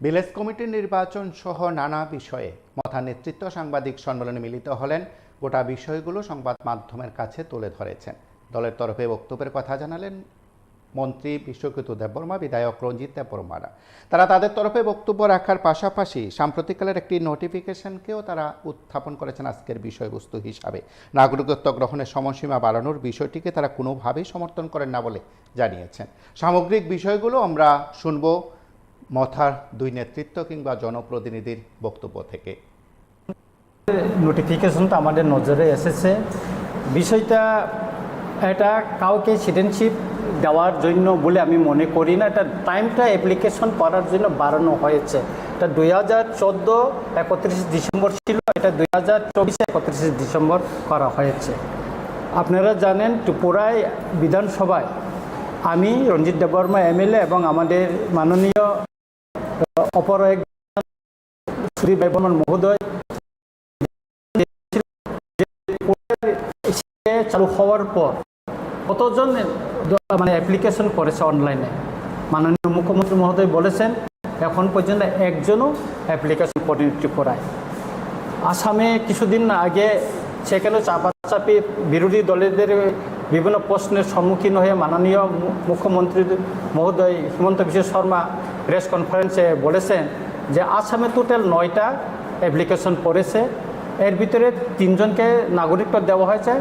Village কমিটির নির্বাচন সহ নানা বিষয়ে মথা নেতৃত্ব সাংবাদিক সম্মেলনে মিলিত হলেন গোটা বিষয়গুলো সংবাদ মাধ্যমের কাছে তুলে ধরেছেন। দলের তরফে বক্তব্যের কথা জানালেন মন্ত্রী বিশ্বকৃত দেববর্মা বিধায়ক রঞ্জিত দেববর্মারা তারা তাদের তরফে বক্তব্য রাখার পাশাপাশি সাম্প্রতিককালের একটি নোটিফিকেশনকেও তারা উত্থাপন করেছেন আজকের বিষয়বস্তু হিসাবে। নাগরিকত্ব গ্রহণের সময়সীমা বাড়ানোর বিষয়টিকে তারা কোনোভাবেই সমর্থন করেন না বলে জানিয়েছেন। সামগ্রিক বিষয়গুলো আমরা শুনব। মথার দুই নেতৃত্ব কিংবা জনপ্রতিনিধির বক্তব্য থেকে। নোটিফিকেশনটা আমাদের নজরে এসেছে। বিষয়টা এটা কাউকে সিটিজেনশিপ দেওয়ার জন্য বলে আমি মনে করি না। এটা টাইমটা অ্যাপ্লিকেশন করার জন্য বাড়ানো হয়েছে। এটা দুই হাজার চোদ্দ একত্রিশে ডিসেম্বর ছিল, এটা দুই হাজার চব্বিশে একত্রিশে ডিসেম্বর করা হয়েছে। আপনারা জানেন ত্রিপুরায় বিধানসভায় আমি রঞ্জিত দেববর্মা এমএলএ এবং আমাদের মাননীয় অপর এক সুদীপ বর্মন মহোদয় চালু হওয়ার পর কতজন মানে অ্যাপ্লিকেশন করেছে অনলাইনে মাননীয় মুখ্যমন্ত্রী মহোদয় বলেছেন, এখন পর্যন্ত একজনও অ্যাপ্লিকেশন করেনি করায়। আসামে কিছুদিন আগে সেখানে চাপাচাপি বিরোধী দলেদের বিভিন্ন প্রশ্নের সম্মুখীন হয়ে মাননীয় মুখ্যমন্ত্রী মহোদয় হিমন্ত বিশ্ব শর্মা প্রেস কনফারেন্সে বলেছেন যে আসামে টোটাল নয়টা অ্যাপ্লিকেশন পড়েছে। এর ভিতরে তিনজনকে নাগরিকত্ব দেওয়া হয়েছে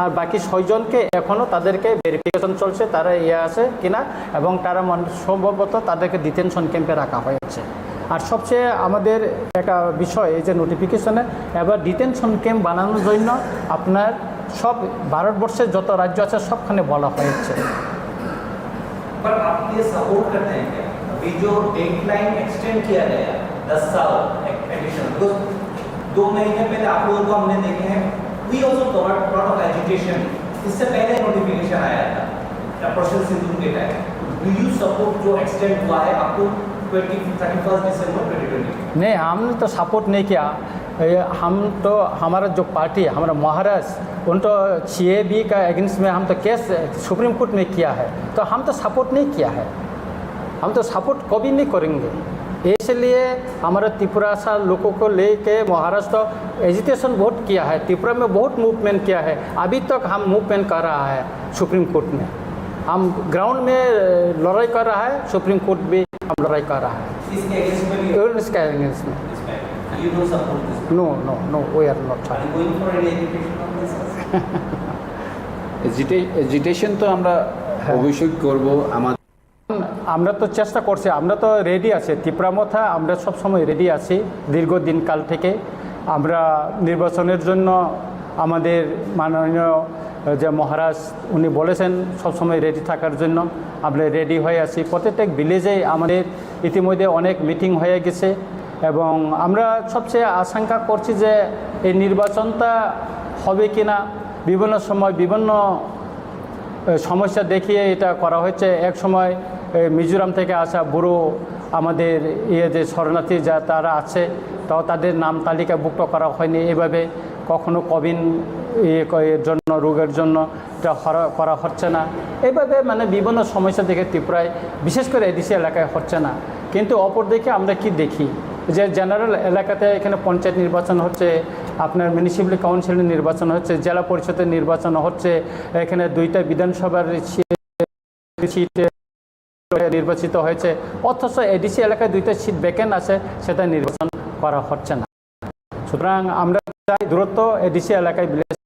আর বাকি ছয়জনকে এখনও তাদেরকে ভেরিফিকেশন চলছে, তারা ইয়ে আছে কিনা এবং তারা সম্ভবত তাদেরকে ডিটেনশন ক্যাম্পে রাখা হয়েছে। আর সবচেয়ে আমাদের একটা বিষয়, এই যে নোটিফিকেশনে এবার ডিটেনশন ক্যাম্প বানানোর জন্য আপনার সব ভারতবর্ষের যত রাজ্য আছে, সবখানে বলা হয়েছে। अभी जो डेडलाइन एक्सटेंड किया गया, दस साल एडिशन बिकॉज़ दो महीने पहले आप लोगों को हमने देखे हैं we also got lot of agitation इससे पहले नोटिफिकेशन आया था प्रोसेस सिंधु के टाइम डू यू सपोर्ट जो एक्सटेंड हुआ है ट्वेंटी नहीं, हमने तो सपोर्ट नहीं किया। हम तो हमारा जो पार्टी हमारा महाराष्ट्र उन तो सी का अगेंस्ट में हम तो केस सुप्रीम कोर्ट में किया है। तो हम तो सपोर्ट नहीं किया है। हम तो सपोर्ट कभी नहीं करेंगे इसलिए हमारे त्रिपुरा सा लोगों को लेके महाराष्ट्र एजुटेशन बहुत किया है त्रिपुरा में बहुत मूवमेंट किया है अभी तक हम मूवमेंट कर रहा है सुप्रीम कोर्ट में हम ग्राउंड में लड़ाई कर रहा है सुप्रीम कोर्ट भी हम लड़ाई कर रहा है इसके अगेंस्ट में भी Even इसका against में you don't support this No, no, no, we are not are trying. You going for any education on this agitation তো আমরা হ্যাঁ। অবশ্যই করব আমাদের আমরা তো চেষ্টা করছি, আমরা তো রেডি আছি। ত্রিপুরামথা আমরা সব সময় রেডি আছি, দীর্ঘদিন কাল থেকে। আমরা নির্বাচনের জন্য আমাদের মাননীয় যে মহারাজ, উনি বলেছেন সবসময় রেডি থাকার জন্য। আমরা রেডি হয়ে আছি। প্রত্যেক ভিলেজে আমাদের ইতিমধ্যে অনেক মিটিং হয়ে গেছে এবং আমরা সবচেয়ে আশঙ্কা করছি যে এই নির্বাচনটা হবে কি না বিভিন্ন সময় বিভিন্ন সমস্যা দেখিয়ে এটা করা হয়েছে। এক সময় মিজোরাম থেকে আসা বুড়ো আমাদের ইয়ে যে শরণার্থী যা তারা আছে তাও তাদের নাম তালিকাভুক্ত করা হয়নি। এভাবে কখনো কবিন ইয়ে এর জন্য, রোগের জন্য করা হচ্ছে না। এভাবে মানে বিভিন্ন সমস্যা দেখে ত্রিপুরায়, বিশেষ করে এডিসি এলাকায় হচ্ছে না। কিন্তু অপর দিকে আমরা কি দেখি? যে জেনারেল এলাকাতে এখানে পঞ্চায়েত নির্বাচন হচ্ছে, আপনার মিউনিসিপ্যাল কাউন্সিলের নির্বাচন হচ্ছে, জেলা পরিষদের নির্বাচন হচ্ছে, এখানে দুইটা বিধানসভার সিট নির্বাচিত হয়েছে। অথচ এডিসি এলাকায় দুইটা সিট ভ্যাকেন্ট আছে, সেটা নির্বাচন করা হচ্ছে না। সুতরাং আমরা চাই দ্রুত এডিসি এলাকায় ভিলেজ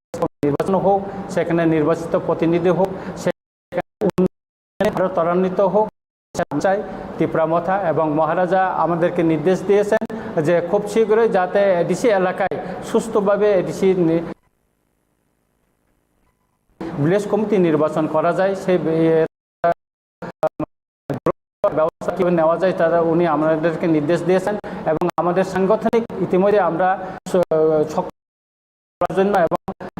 নির্বাচন হোক, সেখানে নির্বাচিত প্রতিনিধি হোক, সেখানে ত্বরান্বিত হোক। চাই ত্রিপুরামথা এবং মহারাজা আমাদেরকে নির্দেশ দিয়েছেন যে খুব শীঘ্রই যাতে এডিসি এলাকায় সুস্থভাবে এডিসি ভিলেজ কমিটি নির্বাচন করা যায়। সেই ব্যবস্থা কীভাবে নেওয়া যায় তারা উনি আমাদেরকে নির্দেশ দিয়েছেন এবং আমাদের সাংগঠনিক ইতিমধ্যে আমরা করার জন্য এবং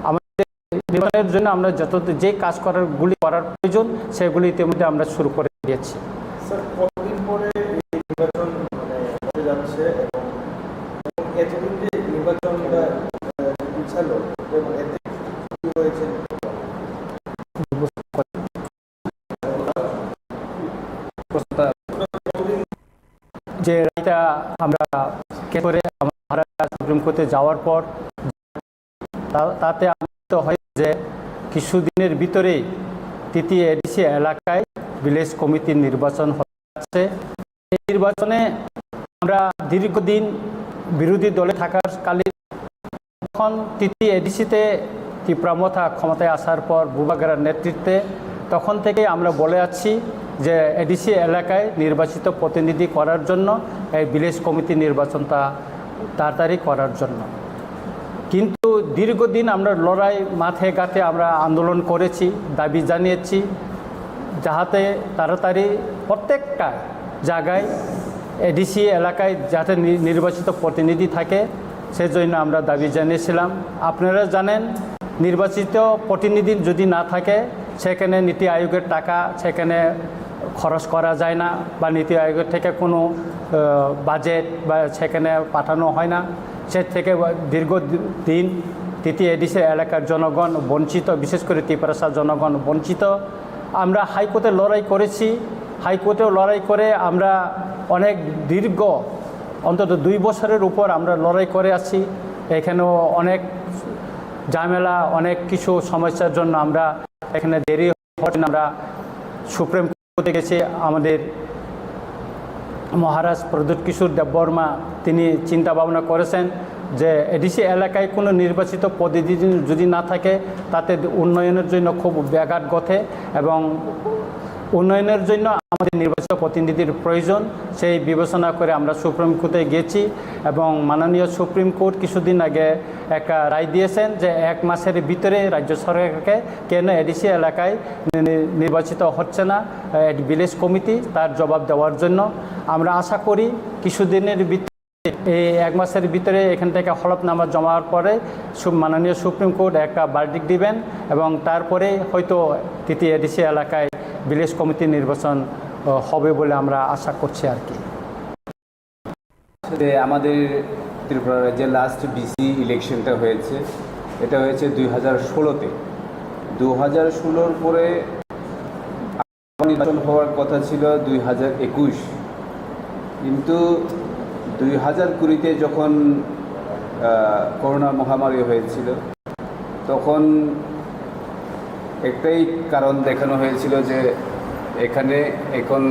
আমাদের নির্মাণের জন্য আমরা যত যে কাজ করার গুলি করার প্রয়োজন সেগুলি ইতিমধ্যে আমরা শুরু করে দিয়েছি। রায়টা আমরা করে আমরা সুপ্রিম কোর্টে যাওয়ার পর তাতে আনন্দিত হয় যে কিছুদিনের ভিতরেই তৃতীয় এডিসি এলাকায় ভিলেজ কমিটির নির্বাচন হচ্ছে এই নির্বাচনে আমরা দীর্ঘদিন বিরোধী দলে থাকার কালে তখন তৃতীয় এডিসিতে তীব্রামথা ক্ষমতায় আসার পর বুবাগেরার নেতৃত্বে তখন থেকে আমরা বলে আছি যে এডিসি এলাকায় নির্বাচিত প্রতিনিধি করার জন্য, এই ভিলেজ কমিটি নির্বাচনটা তাড়াতাড়ি করার জন্য। কিন্তু দীর্ঘদিন আমরা লড়াই মাঠে ঘাটে আমরা আন্দোলন করেছি, দাবি জানিয়েছি, যাহাতে তাড়াতাড়ি প্রত্যেকটা জায়গায় এডিসি এলাকায় যাতে নির্বাচিত প্রতিনিধি থাকে, সেজন্য আমরা দাবি জানিয়েছিলাম। আপনারা জানেন, নির্বাচিত প্রতিনিধি যদি না থাকে, সেখানে নীতি আয়োগের টাকা, সেখানে খরচ করা যায় না বা নীতি আয়োগের থেকে কোনো বাজেট বা সেখানে পাঠানো হয় না। সে থেকে দীর্ঘ দিন তৃতীয় এডিসি এলাকার জনগণ বঞ্চিত, বিশেষ করে ত্রিপুরাসার জনগণ বঞ্চিত। আমরা হাইকোর্টে লড়াই করেছি। হাইকোর্টেও লড়াই করে আমরা অনেক দীর্ঘ, অন্তত দুই বছরের উপর আমরা লড়াই করে আছি। এখানেও অনেক ঝামেলা, অনেক কিছু সমস্যার জন্য আমরা এখানে দেরি হওয়ার আমরা সুপ্রিম কোর্টে গেছে, আমাদের মহারাজ প্রদ্যুৎ কিশোর দেববর্মা তিনি চিন্তা ভাবনা করেছেন যে এডিসি এলাকায় কোনো নির্বাচিত প্রতিনিধি যদি না থাকে, তাতে উন্নয়নের জন্য খুব ব্যাঘাত ঘটে এবং উন্নয়নের জন্য আমাদের নির্বাচিত প্রতিনিধির প্রয়োজন, সেই বিবেচনা করে আমরা সুপ্রিম কোর্টে গেছি এবং মাননীয় সুপ্রিম কোর্ট কিছুদিন আগে একটা রায় দিয়েছেন যে এক মাসের ভিতরে রাজ্য সরকারকে কেন এডিসি এলাকায় নির্বাচিত হচ্ছে না ভিলেজ কমিটি তার জবাব দেওয়ার জন্য। আমরা আশা করি কিছুদিনের ভিতরে এই এক মাসের ভিতরে এখান থেকে হলফনামা জমার পরে মাননীয় সুপ্রিম কোর্ট একটা বার্ডিক দিবেন এবং তারপরে হয়তো তৃতীয় এডিসি এলাকায় ভিলেজ কমিটি নির্বাচন হবে বলে আমরা আশা করছি আর কি। আমাদের ত্রিপুরা রাজ্যে লাস্ট বিসি ইলেকশনটা হয়েছে, এটা হয়েছে দুই হাজার ষোলোতে। দু হাজার ষোলোর পরে নির্বাচন হওয়ার কথা ছিল দুই হাজার একুশ। কিন্তু দুই হাজার কুড়িতে যখন করোনা মহামারী হয়েছিল, তখন একটাই কারণ দেখানো হয়েছিল যে এখানে এখন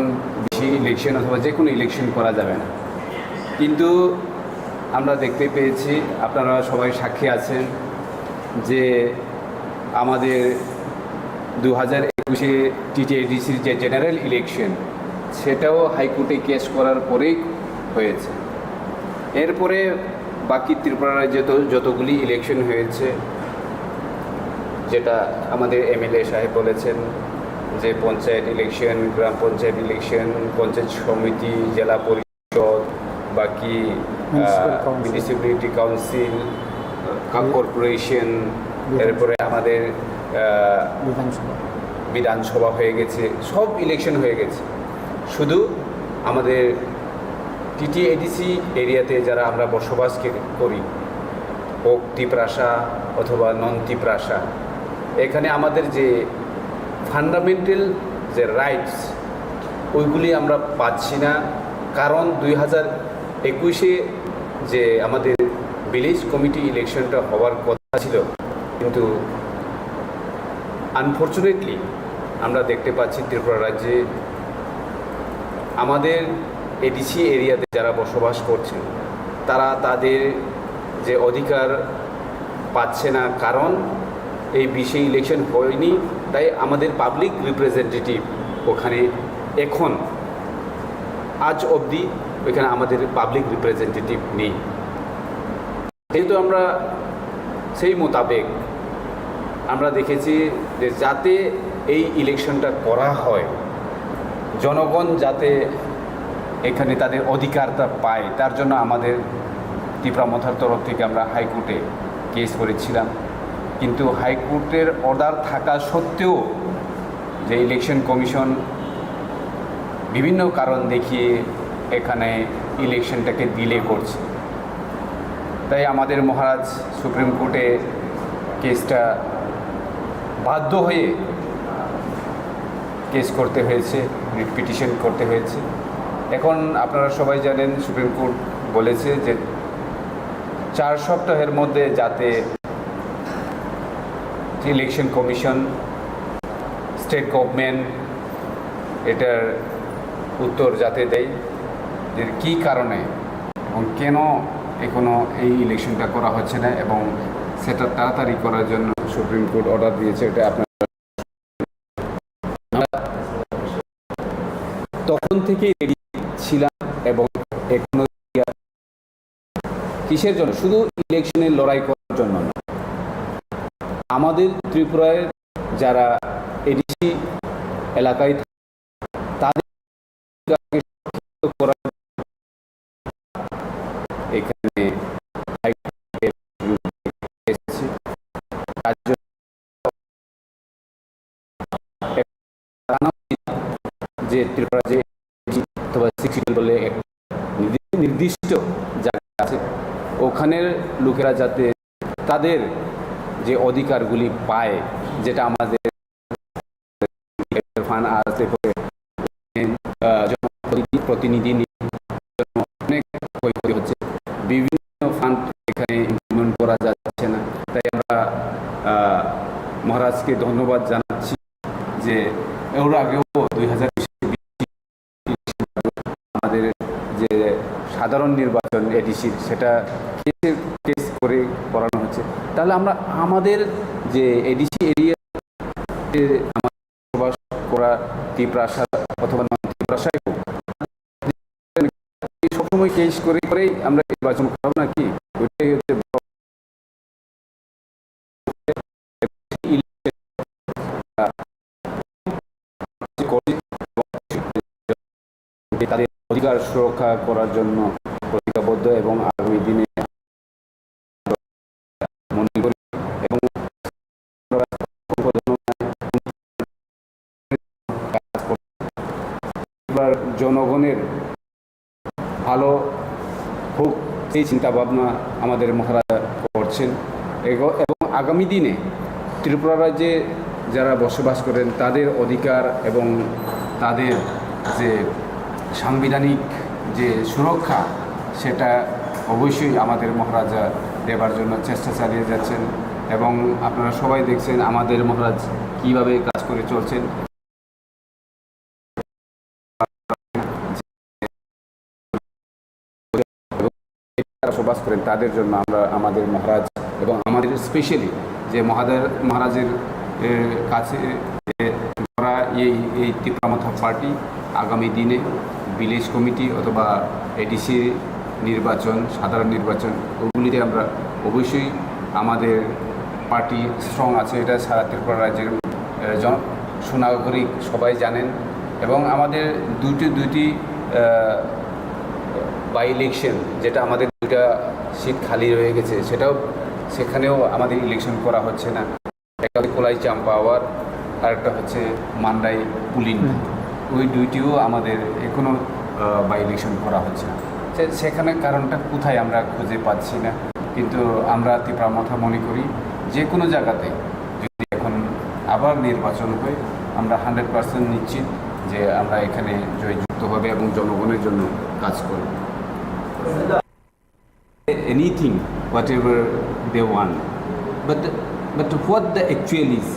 বেশি ইলেকশন অথবা যে কোনো ইলেকশন করা যাবে না। কিন্তু আমরা দেখতে পেয়েছি, আপনারা সবাই সাক্ষী আছেন, যে আমাদের দু হাজার একুশে টিটিএডিসির যে জেনারেল ইলেকশন সেটাও হাইকোর্টে কেস করার পরেই হয়েছে। এরপরে বাকি ত্রিপুরা রাজ্যে যতগুলি ইলেকশন হয়েছে যেটা আমাদের এমএলএ সাহেব বলেছেন যে পঞ্চায়েত ইলেকশন গ্রাম পঞ্চায়েত ইলেকশন পঞ্চায়েত সমিতি জেলা পরিষদ বাকি মিউনিসিপ্যালিটি কাউন্সিল কর্পোরেশন এরপরে আমাদের বিধানসভা। হয়ে গেছে সব ইলেকশন হয়ে গেছে। শুধু আমাদের টিটিএডিসি এরিয়াতে যারা আমরা বসবাস করি হোক তিপ্রাসা অথবা নন তিপ্রাসা এখানে আমাদের যে ফান্ডামেন্টাল যে রাইটস ওইগুলি আমরা পাচ্ছি না। কারণ দুই হাজার একুশে যে আমাদের ভিলেজ কমিটি ইলেকশনটা হওয়ার কথা ছিল, কিন্তু আনফর্চুনেটলি আমরা দেখতে পাচ্ছি ত্রিপুরা রাজ্যে আমাদের এডিসি এরিয়াতে যারা বসবাস করছেন তারা তাদের যে অধিকার পাচ্ছে না। কারণ এই বিশে ইলেকশন হয়নি, তাই আমাদের পাবলিক রিপ্রেজেন্টেটিভ ওখানে এখন, আজ অবধি ওইখানে আমাদের পাবলিক রিপ্রেজেন্টেটিভ নেই। যেহেতু আমরা সেই মোতাবেক আমরা দেখেছি যে যাতে এই ইলেকশনটা করা হয়, জনগণ যাতে এখানে তাদের অধিকারটা পায়, তার জন্য আমাদের ত্রিপুরামথার তরফ থেকে আমরা হাইকোর্টে কেস করেছিলাম। কিন্তু হাইকোর্টের অর্ডার থাকা সত্ত্বেও যে ইলেকশন কমিশন বিভিন্ন কারণ দেখিয়ে এখানে ইলেকশনটাকে ডিলে করছে। তাই আমাদের মহারাজ সুপ্রিম কোর্টে কেসটা বাধ্য হয়ে কেস করতে হয়েছে, রিট পিটিশন করতে হয়েছে। এখন আপনারা সবাই জানেন, সুপ্রিম কোর্ট বলেছে যে চার সপ্তাহের মধ্যে যাতে ইলেকশন কমিশন স্টেট গভর্নমেন্ট এটার উত্তর যাতে দেয় যে কী কারণে এবং কেন এখনও এই ইলেকশনটা করা হচ্ছে না এবং সেটা তাড়াতাড়ি করার জন্য সুপ্রিম কোর্ট অর্ডার দিয়েছে, এটা আপনার তখন থেকে রেডি ছিলাম এবং এখনও কিসের জন্য? শুধু ইলেকশনে লড়াই করার জন্য না। আমাদের ত্রিপুরায় যারা এডিসি এলাকায় এখানে যে ত্রিপুরা যে বলে নির্দিষ্ট জায়গা আছে, ওখানের লোকেরা যাতে তাদের যে অধিকারগুলি পায়, যেটা আমাদের আসতে করে প্রতিনিধি অনেক ক্ষয়ক্ষতি হচ্ছে। বিভিন্ন ফান্ড এখানে ইমপ্লিমেন্ট করা যাচ্ছে না। তাই আমরা মহারাজকে ধন্যবাদ জানাচ্ছি যে এর আগেও দুই হাজার আমাদের যে সাধারণ নির্বাচন এডিসির সেটা কেসের কেস করে হচ্ছে তাহলে আমরা আমাদের যে এডিসি এরিয়া বসবাস করা ত্রিপ্রাসা অথবা নন ত্রিপ্রাসায় সবসময় কেস করে করেই আমরা নির্বাচন করাবো নাকি? ওইটাই হচ্ছে তাদের অধিকার সুরক্ষা করার জন্য এবার জনগণের ভালো হোক সেই চিন্তা ভাবনা আমাদের মহারাজা করছেন। এবং আগামী দিনে ত্রিপুরা রাজ্যে যারা বসবাস করেন, তাদের অধিকার এবং তাদের যে সাংবিধানিক যে সুরক্ষা, সেটা অবশ্যই আমাদের মহারাজা দেবার জন্য চেষ্টা চালিয়ে যাচ্ছেন। এবং আপনারা সবাই দেখছেন আমাদের মহারাজ কীভাবে কাজ করে চলছেন যারা বসবাস করেন, তাদের জন্য আমরা আমাদের মহারাজ এবং আমাদের স্পেশালি যে মহাদের মহারাজের কাছে করা এই এই তীব্রামথা পার্টি আগামী দিনে ভিলেজ কমিটি অথবা এডিসি নির্বাচন, সাধারণ নির্বাচন, ওগুলিতে আমরা অবশ্যই আমাদের পার্টি স্ট্রং আছে, এটা সারা ত্রিপুরা রাজ্যের জন সুনাগরিক সবাই জানেন এবং আমাদের দুটি দুটি বাই ইলেকশন যেটা আমাদের দুটা সিট খালি রয়ে গেছে সেটাও সেখানেও আমাদের ইলেকশন করা হচ্ছে না। একটা কোলাই চাম্পাওয়ার আর একটা হচ্ছে মান্ডাই পুলিন। ওই দুইটিও আমাদের এখনও বা ইলেকশন করা হচ্ছে না। সেখানে কারণটা কোথায় আমরা খুঁজে পাচ্ছি না। কিন্তু আমরা তীব্রামথা মনে করি যে কোনো জায়গাতে যদি এখন আবার নির্বাচন হয় আমরা হান্ড্রেড পার্সেন্ট নিশ্চিত যে আমরা এখানে জয়যুক্ত হবে এবং জনগণের জন্য কাজ করব। Anything whatever they want. But but what the actual is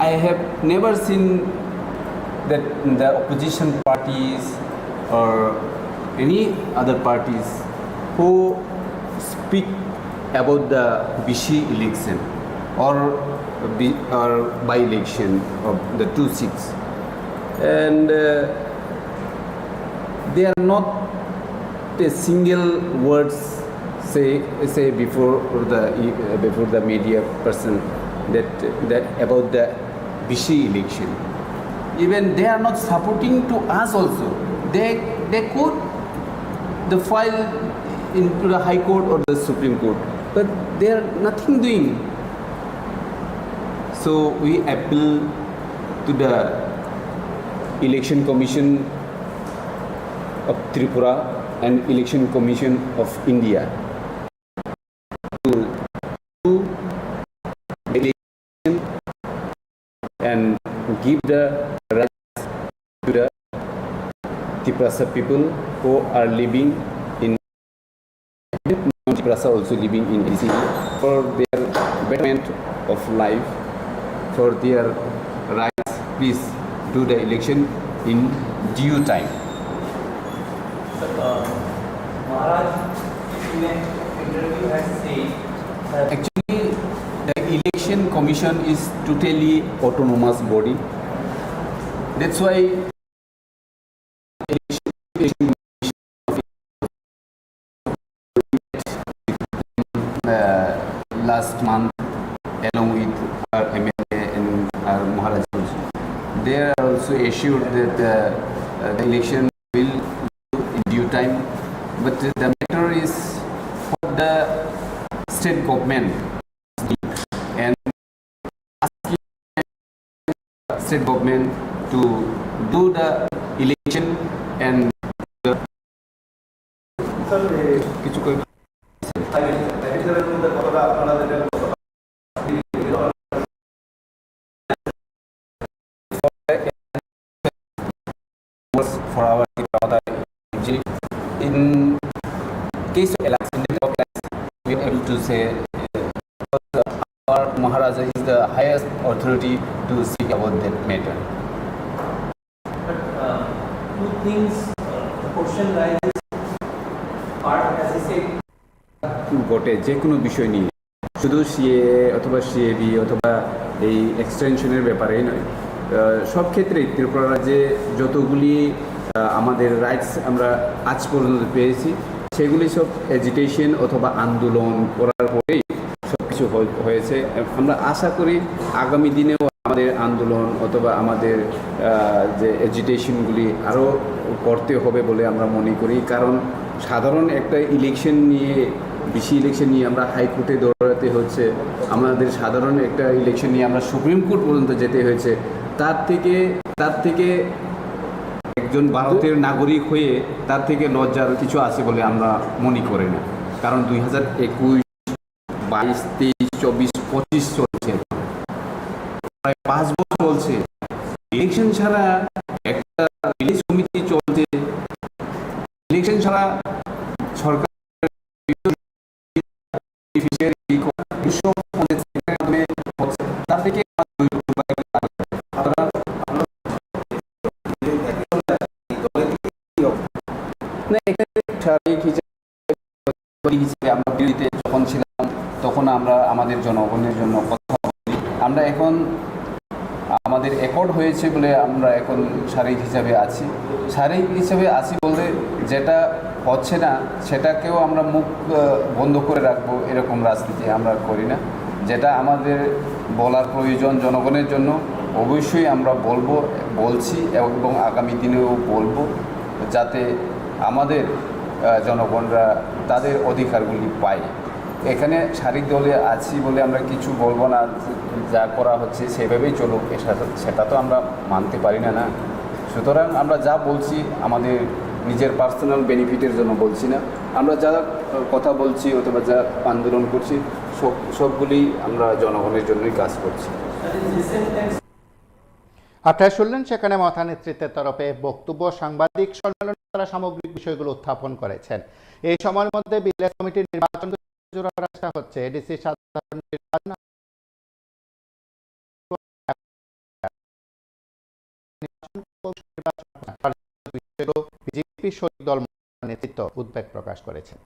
i have never seen that the opposition parties or any other parties who speak about the Bishi election or or by election of the two seats. And uh, they are not a single words say say before the before the media person that that about the Bishi election. Even they are not supporting to us also. They they could the file into the High Court or the Supreme Court, but they are nothing doing. So we appeal to the Election Commission of Tripura and Election Commission of India 2 million and give the rights to the Tiprasa people who are living in Tiprasa also living in DC for their betterment of life, for their rights. Please do the election in due time. Uh, Maharaj, in an interview has said Actually, the election commission is totally autonomous body. That's why uh, last month along with our MLA and our Maharaj. They are also assured that uh, uh, the election will in due time. But the state government to do the election and এই কিছু for our in case of authority to speak about that matter. but uh, two things uh, the question rises part as I said ঘটে যে কোনো বিষয় নিয়ে শুধু CA অথবা CAB অথবা এই এক্সটেনশনের ব্যাপারেই নয় আহ, সব ক্ষেত্রেই ত্রিপুরা রাজ্যে যতগুলি আমাদের রাইটস আমরা আজ পর্যন্ত পেয়েছি সেগুলি সব এজিটেশন অথবা আন্দোলন করার পরেই কিছু হয়ে- হয়েছে। আমরা আশা করি আগামী দিনেও আমাদের আন্দোলন অথবা আমাদের যে এজিটেশনগুলি আরও করতে হবে বলে আমরা মনে করি। কারণ সাধারণ একটা ইলেকশন নিয়ে, বেশি ইলেকশন নিয়ে আমরা হাইকোর্টে দৌড়াতে হচ্ছে, আমাদের সাধারণ একটা ইলেকশন নিয়ে আমরা সুপ্রিম কোর্ট পর্যন্ত যেতে হয়েছে, তার থেকে তার থেকে একজন ভারতের নাগরিক হয়ে তার থেকে লজ্জার কিছু আছে বলে আমরা মনে করি না। কারণ দুই হাজার একুশ বাইশ, তেইশ, চব্বিশ, পঁচিশ চলছে। প্রায় পাঁচ বছর চলছে। ইলেকশন ছাড়া একটা ভিলেজ সমিতি চলছে। ইলেকশন ছাড়া সরকার আমরা বিরোধীতে যখন ছিলাম তখন আমরা আমাদের জনগণের জন্য কথা বলি। আমরা এখন আমাদের একর্ড হয়েছে বলে আমরা এখন শারীরিক হিসাবে আছি। শারীরিক হিসাবে আছি বলতে যেটা হচ্ছে না, সেটাকেও আমরা মুখ বন্ধ করে রাখব এরকম রাজনীতি আমরা করি না। যেটা আমাদের বলার প্রয়োজন জনগণের জন্য, অবশ্যই আমরা বলব, বলছি এবং আগামী দিনেও বলব যাতে আমাদের জনগণরা তাদের অধিকারগুলি পায়। এখানে শারীরিক দলে আছি বলে আমরা কিছু বলব না, যা করা হচ্ছে সেভাবেই চলুক সেটা তো আমরা মানতে পারি না না। সুতরাং আমরা যা বলছি আমাদের নিজের পার্সোনাল বেনিফিটের জন্য বলছি না। আমরা যা কথা বলছি অথবা যা আন্দোলন করছি, সব, সবগুলি আমরা জনগণের জন্যই কাজ করছি। আপনারা শুনলেন সেখানে মাথা নেতৃত্বের তরফে বক্তব্য, সাংবাদিক সম্মেলনে, তারা সামগ্রিক বিষয়গুলো উত্থাপন করেছেন। এই সময়ের মধ্যে বিলের কমিটির নির্বাচন জোড়া আশা হচ্ছে এডিসি সাধারণ নির্বাচন। বিজেপি শহীদ দল নেতৃত্ব উদ্বেগ প্রকাশ করেছেন।